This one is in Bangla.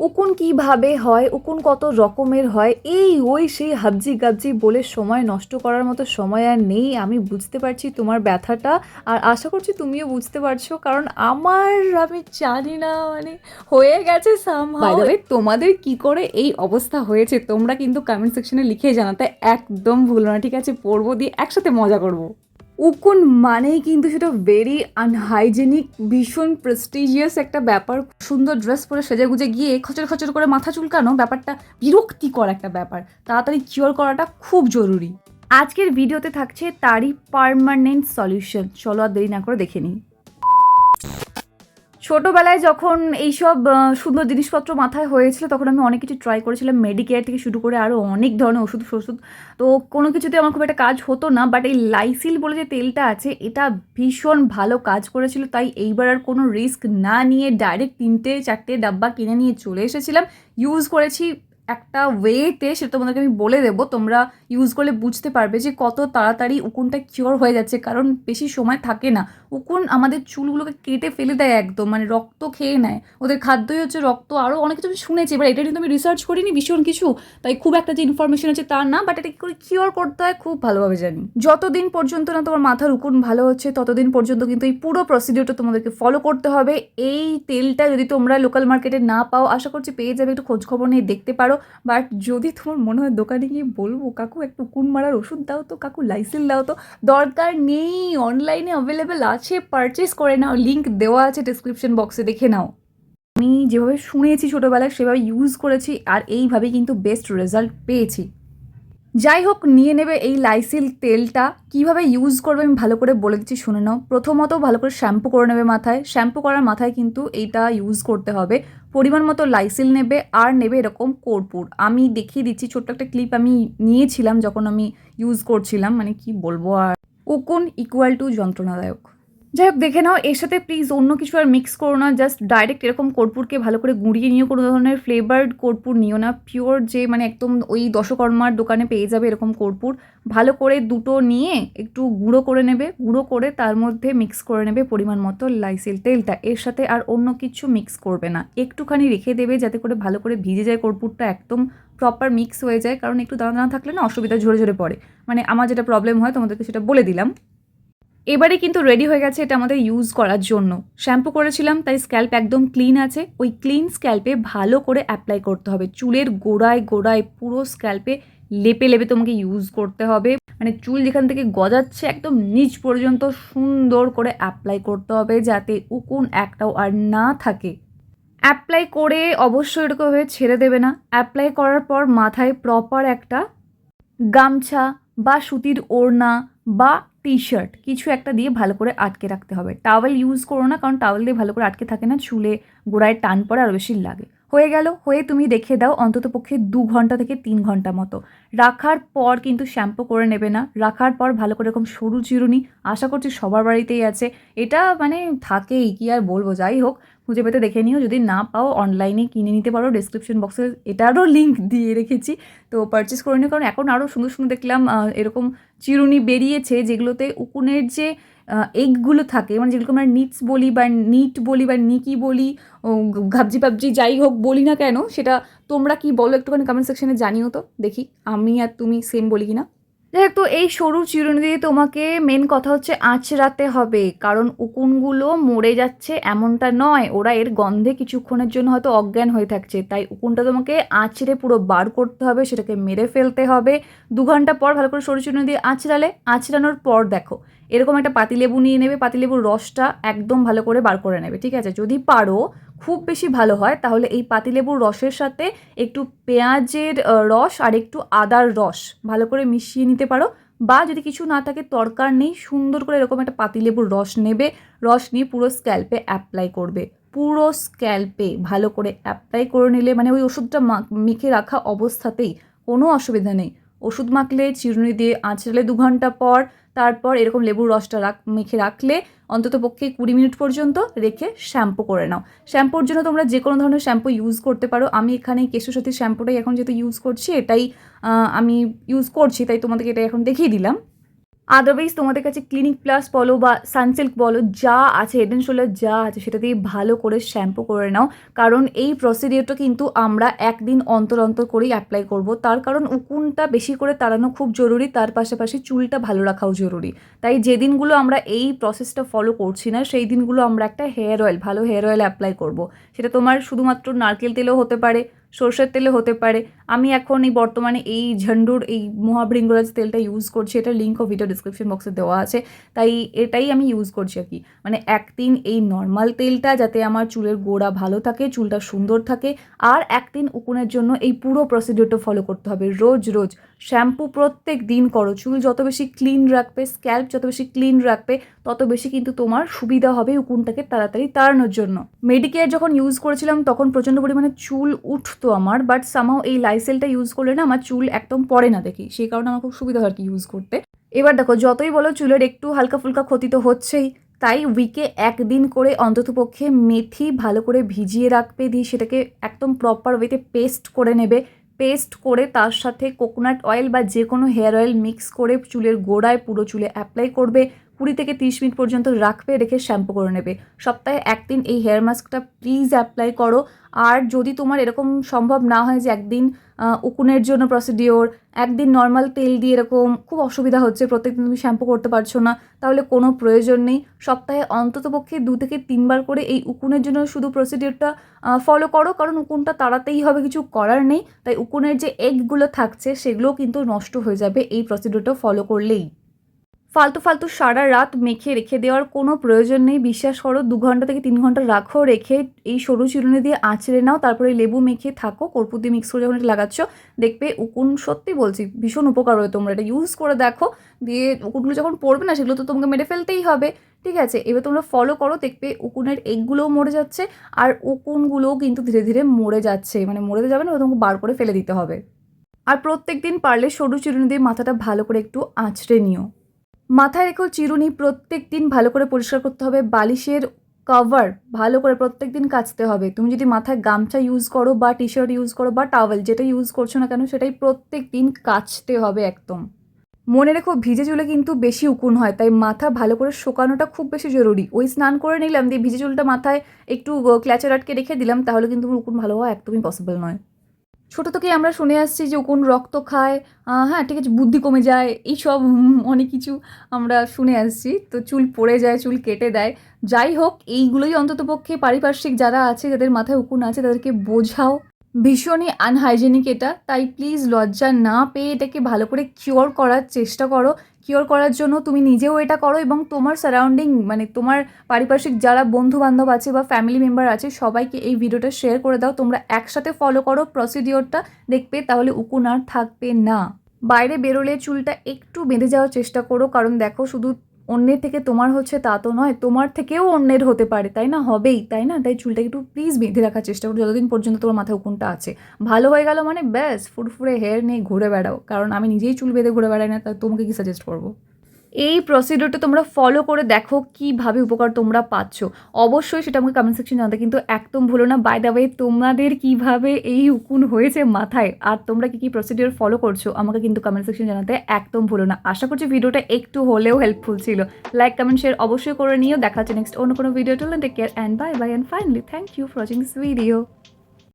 উকুন কীভাবে হয়, উকুন কত রকমের হয়, এই ওই সেই হাবজি গাবজি বলে সময় নষ্ট করার মতো সময় আর নেই। আমি বুঝতে পারছি তোমার ব্যথাটা আর আশা করছি তুমিও বুঝতে পারছ, কারণ আমার, আমি জানি না মানে হয়ে গেছে তোমাদের কি করে এই অবস্থা হয়েছে, তোমরা কিন্তু কমেন্ট সেকশনে লিখে জানাতে একদম ভুলো না, ঠিক আছে? পড়ব দিয়ে একসাথে মজা করব। উকুন মানেই কিন্তু সেটা ভেরি আনহাইজেনিক ভীষণ প্রেস্টিজিয়াস একটা ব্যাপার। সুন্দর ড্রেস পরে সেজে গুজে গিয়ে খচর খচর করে মাথা চুলকানো ব্যাপারটা বিরক্তিকর একটা ব্যাপার। তাড়াতাড়ি কিওর করাটা খুব জরুরি। আজকের ভিডিওতে থাকছে তারই পারমানেন্ট সলিউশন চলো আর দেরি না করে দেখে নিই। ছোটোবেলায় যখন এইসব সুন্দর জিনিসপত্র মাথায় হয়েছিল, তখন আমি অনেক কিছু ট্রাই করেছিলাম মেডিকেয়ার থেকে শুরু করে আরও অনেক ধরনের ওষুধ ফষুধ। তো কোনো কিছুতে আমার খুব একটা কাজ হতো না বাট এই লাইসিল বলে যে তেলটা আছে, এটা ভীষণ ভালো কাজ করেছিল, তাই এইবার আর কোনো রিস্ক না নিয়ে ডাইরেক্ট তিনটে, চারটে ডাব্বা কিনে নিয়ে চলে এসেছিলাম। ইউজ করেছি একটা ওয়েতে সেটা তোমাদেরকে আমি বলে দেবো। তোমরা ইউজ করলে বুঝতে পারবে যে কত তাড়াতাড়ি উকুনটা কিওর হয়ে যাচ্ছে, কারণ বেশি সময় থাকে না। উকুন আমাদের চুলগুলোকে কেটে ফেলে দেয় একদম মানে রক্ত খেয়ে নেয়। ওদের খাদ্যই হচ্ছে রক্ত। আরও অনেক কিছু আমি শুনেছি, এবার এটা কিন্তু আমি রিসার্চ করিনি ভীষণ কিছু, তাই খুব একটা যে ইনফরমেশন আছে তা না বাট এটা কি করে কিওর করতে হয় খুব ভালোভাবে জানি। যতদিন পর্যন্ত না তোমার মাথার উকুন ভালো হচ্ছে, ততদিন পর্যন্ত কিন্তু এই পুরো প্রসিডিওরটা তোমাদেরকে ফলো করতে হবে। এই তেলটা যদি তোমরা লোকাল মার্কেটে না পাও, আশা করছি পেয়ে যাবে, একটু খোঁজখবর নিয়ে দেখতে পারো। বাট যদি তোমার মনে হয় দোকানে গিয়ে বলব, কাকু, একটু উকুন মারার ওষুধ দাও তো, কাকু লাইসেল দাও তো। দরকার নেই অনলাইনে অ্যাভেলেবেল আছে পারচেস করে নাও লিঙ্ক দেওয়া আছে ডিসক্রিপশন বক্সে দেখে নাও। আমি যেভাবে শুনেছি ছোটোবেলায়, সেভাবে ইউজ করেছি আর এইভাবে কিন্তু বেস্ট রেজাল্ট পেয়েছি। যাই হোক, নিয়ে নেবে এই লাইসিল তেলটা। কীভাবে ইউজ করবে আমি ভালো করে বলে দিচ্ছি, শুনে নাও। প্রথমত ভালো করে শ্যাম্পু করে নেবে মাথায়। শ্যাম্পু করার মাথায় কিন্তু এইটা ইউজ করতে হবে। পরিমাণ মতো লাইসিল নেবে আর নেবে এরকম কর্পূর। আমি দেখিয়ে দিচ্ছি, ছোট্ট একটা ক্লিপ আমি নিয়েছিলাম যখন আমি ইউজ করছিলাম মানে কি বলব আর। উকুন ইকুয়াল টু যন্ত্রণাদায়ক। যাই হোক, দেখে নাও, এর সাথে প্লিজ অন্য কিছু আর মিক্স করো না জাস্ট ডাইরেক্ট এরকম কর্পূরকে ভালো করে গুঁড়িয়ে নিও, কোনো ধরনের ফ্লেভার্ড কর্পূর নিও না। পিওর যে মানে একদম ওই দশকর্মার দোকানে পেয়ে যাবে এরকম কর্পূর, ভালো করে দুটো নিয়ে একটু গুঁড়ো করে নেবে, গুঁড়ো করে তার মধ্যে মিক্স করে নেবে পরিমাণ মতো লাইসিল তেলটা। এর সাথে আর অন্য কিছু মিক্স করবে না। একটুখানি রেখে দেবে যাতে করে ভালো করে ভিজে যায় কর্পূরটা, একদম প্রপার মিক্স হয়ে যায়। কারণ একটু দানা দানা থাকলে না অসুবিধা ঝরে ঝরে পড়ে। মানে আমার যেটা প্রবলেম হয়, তোমাদেরকে সেটা বলে দিলাম। এবারে কিন্তু রেডি হয়ে গেছে এটা আমাদের ইউজ করার জন্য। শ্যাম্পু করেছিলাম, তাই স্ক্যাল্প একদম ক্লিন আছে। ওই ক্লিন স্ক্যাল্পে ভালো করে অ্যাপ্লাই করতে হবে। চুলের গোড়ায় গোড়ায় পুরো স্ক্যাল্পে লেপে লেপে তোমাকে ইউজ করতে হবে। মানে চুল যেখান থেকে গজাচ্ছে একদম নিচ পর্যন্ত সুন্দর করে অ্যাপ্লাই করতে হবে যাতে উকুন একটাও আর না থাকে। অ্যাপ্লাই করে অবশ্যই এরকমভাবে ছেড়ে দেবে না। অ্যাপ্লাই করার পর মাথায় প্রপার একটা গামছা বা সুতির ওড়না বা টি শার্ট কিছু একটা দিয়ে ভালো করে আটকে রাখতে হবে। টাওয়েল ইউজ করো না, কারণ টাওয়েল দিয়ে ভালো করে আটকে থাকে না, চুলে গোড়ায় টান পড়ে আরও বেশি লাগে। হয়ে গেল, হয়ে তুমি দেখে দাও অন্তত পক্ষে দু ঘণ্টা থেকে তিন ঘণ্টা মতো। রাখার পর কিন্তু শ্যাম্পু করে নেবে না। রাখার পর ভালো করে এরকম সরু চিরুনি, আশা করছি সবার বাড়িতেই আছে। এটা মানে থাকেই, কি আর বলব? যাই হোক, খুঁজে পেতে দেখে নিও। যদি না পাও অনলাইনে কিনে নিতে পারো। ডিসক্রিপশন বক্সে এটারও লিঙ্ক দিয়ে রেখেছি। তো পারচেস করে নিও। কারণ এখন আরও সুন্দর সুন্দর দেখলাম এরকম চিরুনি বেরিয়েছে, যেগুলোতে উকুনের যে এগগুলো থাকে। মানে যেগুলোকে আমরা নিটস বলি বা নিট বলি বা নিকি বলি ঘাবজি পাবজি যাই হোক বলি না কেন, সেটা তোমরা কি বলো একটুখানি কমেন্ট সেকশানে জানিও তো, দেখি আমি আর তুমি সেম বলি কি না যাই তো এই সরু চিরুনি দিয়ে তোমাকে মেন কথা হচ্ছে আঁচড়াতে হবে। কারণ উকুনগুলো মরে যাচ্ছে এমনটা নয়। ওরা এর গন্ধে কিছুক্ষণের জন্য হয়তো অজ্ঞান হয়ে থাকছে। তাই উকুনটা তোমাকে আঁচড়ে পুরো বার করতে হবে, সেটাকে মেরে ফেলতে হবে। দু ঘণ্টা পর ভালো করে সরু চিরুনি দিয়ে আঁচড়ালে। আঁচড়ানোর পর দেখো, এরকম একটা পাতিলেবু নিয়ে নেবে, পাতিলেবুর রসটা একদম ভালো করে বার করে নেবে, ঠিক আছে? যদি পারো খুব বেশি ভালো হয়, তাহলে এই পাতিলেবুর রসের সাথে একটু পেঁয়াজের রস আর একটু আদার রস ভালো করে মিশিয়ে নিতে পারো বা যদি কিছু না থাকে তরকার নেই, সুন্দর করে এরকম একটা পাতিলেবুর রস নেবে, রস নিয়ে পুরো স্ক্যাল্পে অ্যাপ্লাই করবে। পুরো স্ক্যাল্পে ভালো করে অ্যাপ্লাই করে নিলে মানে ওই ওষুধটা মেখে রাখা অবস্থাতেই কোনো অসুবিধা নেই। ওষুধ মাখলে চিরুনি দিয়ে আঁচড়ালে দু ঘণ্টা পর তারপর এরকম লেবুর রসটা রাখ, মেখে রাখলে অন্তত পক্ষে কুড়ি মিনিট পর্যন্ত রেখে শ্যাম্পু করে নাও। শ্যাম্পুর জন্য তোমরা যে কোনো ধরনের শ্যাম্পু ইউজ করতে পারো। আমি এখানে কেশু সাথী শ্যাম্পুটাই এখন যেহেতু ইউজ করছি, এটাই আমি ইউজ করছি, তাই তোমাদেরকে এটা এখন দেখিয়ে দিলাম। আদারওয়াইজ তোমাদের কাছে ক্লিনিক প্লাস বলো বা সানসিল্ক বলো, যা আছে হেড অ্যান্ড শোল্ডার যা আছে, সেটা দিয়ে ভালো করে শ্যাম্পু করে নাও। কারণ এই প্রসিডিওরটা কিন্তু আমরা একদিন অন্তর অন্তর করেই অ্যাপ্লাই করব। তার কারণ উকুনটা বেশি করে তাড়ানো খুব জরুরি, তার পাশাপাশি চুলটা ভালো রাখাও জরুরি। তাই যে দিনগুলো আমরা এই প্রসেসটা ফলো করছি না, সেই দিনগুলো আমরা একটা হেয়ার অয়েল ভালো হেয়ার অয়েল অ্যাপ্লাই করব। সেটা তোমার শুধুমাত্র নারকেল তেলেও হতে পারে সর্ষের তেলে হতে পারে। আমি এখন এই বর্তমানে এই ঝন্ডুর, এই মহাবৃঙ্গরাজ তেলটা ইউজ করছি। এটার লিঙ্কও ভিডিও ডিসক্রিপশন বক্সে দেওয়া আছে। তাই এটাই আমি ইউজ করছি আর কি। মানে একদিন এই নর্মাল তেলটা যাতে আমার চুলের গোড়া ভালো থাকে, চুলটা সুন্দর থাকে, আর একদিন উকুনের জন্য এই পুরো প্রসিডিওরটা ফলো করতে হবে। রোজ রোজ শ্যাম্পু প্রত্যেক দিন করো। চুল যত বেশি ক্লিন রাখবে স্ক্যাল্প যত বেশি ক্লিন রাখবে, তত বেশি কিন্তু তোমার সুবিধা হবে উকুনটাকে তাড়াতাড়ি তাড়ানোর জন্য। মেডিকেয়ার যখন ইউজ করেছিলাম, তখন প্রচণ্ড পরিমাণে চুল উঠতো আমার বাট সামাও এই লাইসেলটা ইউজ করলে না আমার চুল একদম পড়ে না দেখি। সেই কারণে আমার খুব সুবিধা হয় আর কি ইউজ করতে। এবার দেখো, যতই বলো চুলের একটু হালকা ফুলকা ক্ষতি তো হচ্ছেই, তাই উইকে একদিন করে অন্ততপক্ষে মেথি ভালো করে ভিজিয়ে রাখবে, দিয়ে সেটাকে একদম প্রপার ওয়েতে পেস্ট করে নেবে। পেস্ট করে তার সাথে কোকোনাট অয়েল বা যে কোনো হেয়ার অয়েল মিক্স করে চুলের গোড়ায় পুরো চুলে অ্যাপ্লাই করবে। কুড়ি থেকে তিরিশ মিনিট পর্যন্ত রাখবে রেখে শ্যাম্পু করে নেবে। সপ্তাহে একদিন এই হেয়ার মাস্কটা প্লিজ অ্যাপ্লাই করো। আর যদি তোমার এরকম সম্ভব না হয় যে একদিন উকুনের জন্য প্রসিডিওর একদিন নর্মাল তেল দিয়ে এরকম খুব অসুবিধা হচ্ছে, প্রত্যেকদিন তুমি শ্যাম্পু করতে পারছ না, তাহলে কোনো প্রয়োজন নেই। সপ্তাহে অন্ততপক্ষে দু থেকে তিনবার করে এই উকুনের জন্য শুধু প্রসিডিওরটা ফলো করো, কারণ উকুনটা তাড়াতেই হবে, কিছু করার নেই। তাই উকুনের যে এগগুলো থাকছে, সেগুলোও কিন্তু নষ্ট হয়ে যাবে এই প্রসিডিওরটা ফলো করলেই। ফালতু ফালতু সারা রাত মেখে রেখে দেওয়ার কোনো প্রয়োজন নেই। বিশ্বাস করো, দু ঘণ্টা থেকে তিন ঘণ্টা রাখো, রেখে এই সরু চিরুনি দিয়ে আঁচড়ে নাও, তারপরে লেবু মেখে থাকো কর্পূর দিয়ে মিক্স করে যখন এটা লাগাচ্ছ, দেখবে উকুন, সত্যি বলছি, ভীষণ উপকার হবে তোমরা। এটা ইউজ করে দেখো, দিয়ে উকুনগুলো যখন পড়বে না, সেগুলো তো তোমাকে মেরে ফেলতেই হবে। ঠিক আছে, এবার তোমরা ফলো করো, দেখবে উকুনের এগগুলোও মরে যাচ্ছে, আর উকুনগুলোও কিন্তু ধীরে ধীরে মরে যাচ্ছে। মানে মরে যাবে না তোমাকে বার করে ফেলে দিতে হবে। আর প্রত্যেক দিন পারলে সরু চিরুনি দিয়ে মাথাটা ভালো করে একটু আঁচড়ে নিও। মাথায় রেখেও চিরুনি প্রত্যেক দিন ভালো করে পরিষ্কার করতে হবে, বালিশের কভার ভালো করে প্রত্যেক দিন কাচতে হবে। তুমি যদি মাথায় গামছা ইউজ করো বা টি শার্ট ইউজ করো বা টাওয়েল যেটা ইউজ করছ না কেন সেটাই প্রত্যেক দিন কাচতে হবে একদম। মনে রেখো ভিজে চুলে কিন্তু বেশি উকুন হয়, তাই মাথা ভালো করে শুকানোটা খুব বেশি জরুরি। ওই স্নান করে নিলাম, দিয়ে ভিজে চুলটা মাথায় একটু ক্ল্যাচার আটকে রেখে দিলাম, তাহলে কিন্তু উকুন ভালো হওয়া একদমই পসিবল নয়। ছোটো থেকেই আমরা শুনে আসছি যে কোন রক্ত খায় হ্যাঁ ঠিক আছে, বুদ্ধি কমে যায় এইসব অনেক কিছু আমরা শুনে আসছি। তো চুল পড়ে যায়, চুল কেটে দেয়। যাই হোক, এইগুলোই অন্ততপক্ষে পারিপার্শ্বিক যারা আছে, যাদের মাথায় উকুন আছে, তাদেরকে বোঝাও। ভীষণই আনহাইজেনিক এটা। তাই প্লিজ লজ্জা না পেয়ে এটাকে ভালো করে কিওর করার চেষ্টা করো। কিওর করার জন্য তুমি নিজেও এটা করো এবং তোমার সারাউন্ডিং মানে তোমার পারিপার্শ্বিক যারা বন্ধু বান্ধব আছে বা ফ্যামিলি মেম্বার আছে, সবাইকে এই ভিডিওটা শেয়ার করে দাও। তোমরা একসাথে ফলো করো প্রসিডিওরটা দেখবে তাহলে উকুন আর থাকবে না। বাইরে বেরোলে চুলটা একটু বেঁধে যাওয়ার চেষ্টা করো, কারণ দেখো শুধু অন্যের থেকে তোমার হচ্ছে তা তো নয়, তোমার থেকেও অন্যের হতে পারে, তাই না? হবেই, তাই না? তাই চুলটাকে একটু প্লিজ বেঁধে রাখার চেষ্টা করো যতদিন পর্যন্ত তোমার মাথায় উকুনটা আছে। ভালো হয়ে গেল মানে ব্যাস, ফুরফুরে হেয়ার নেই ঘুরে বেড়াও। কারণ আমি নিজেই চুল বেঁধে ঘুরে বেড়াই না, তা তোমাকে কি সাজেস্ট করব? এই প্রসিডিওরটা তোমরা ফলো করে দেখো কীভাবে উপকার তোমরা পাচ্ছ। অবশ্যই সেটা আমাকে কমেন্ট সেকশন জানাতে, কিন্তু একদম ভুলো না। বাই দ্য ওয়ে তোমাদের কীভাবে এই উকুন হয়েছে মাথায় আর তোমরা কি কি প্রসিডিওর ফলো করছ, আমাকে কিন্তু কমেন্ট সেকশন জানাতে একদম ভুলো না। আশা করছি ভিডিওটা একটু হলেও হেল্পফুল ছিল। লাইক কমেন্ট শেয়ার অবশ্যই করে নিও। দেখা হচ্ছে নেক্সট অন্য কোনো video tell take care and bye bye and finally thank you for watching this video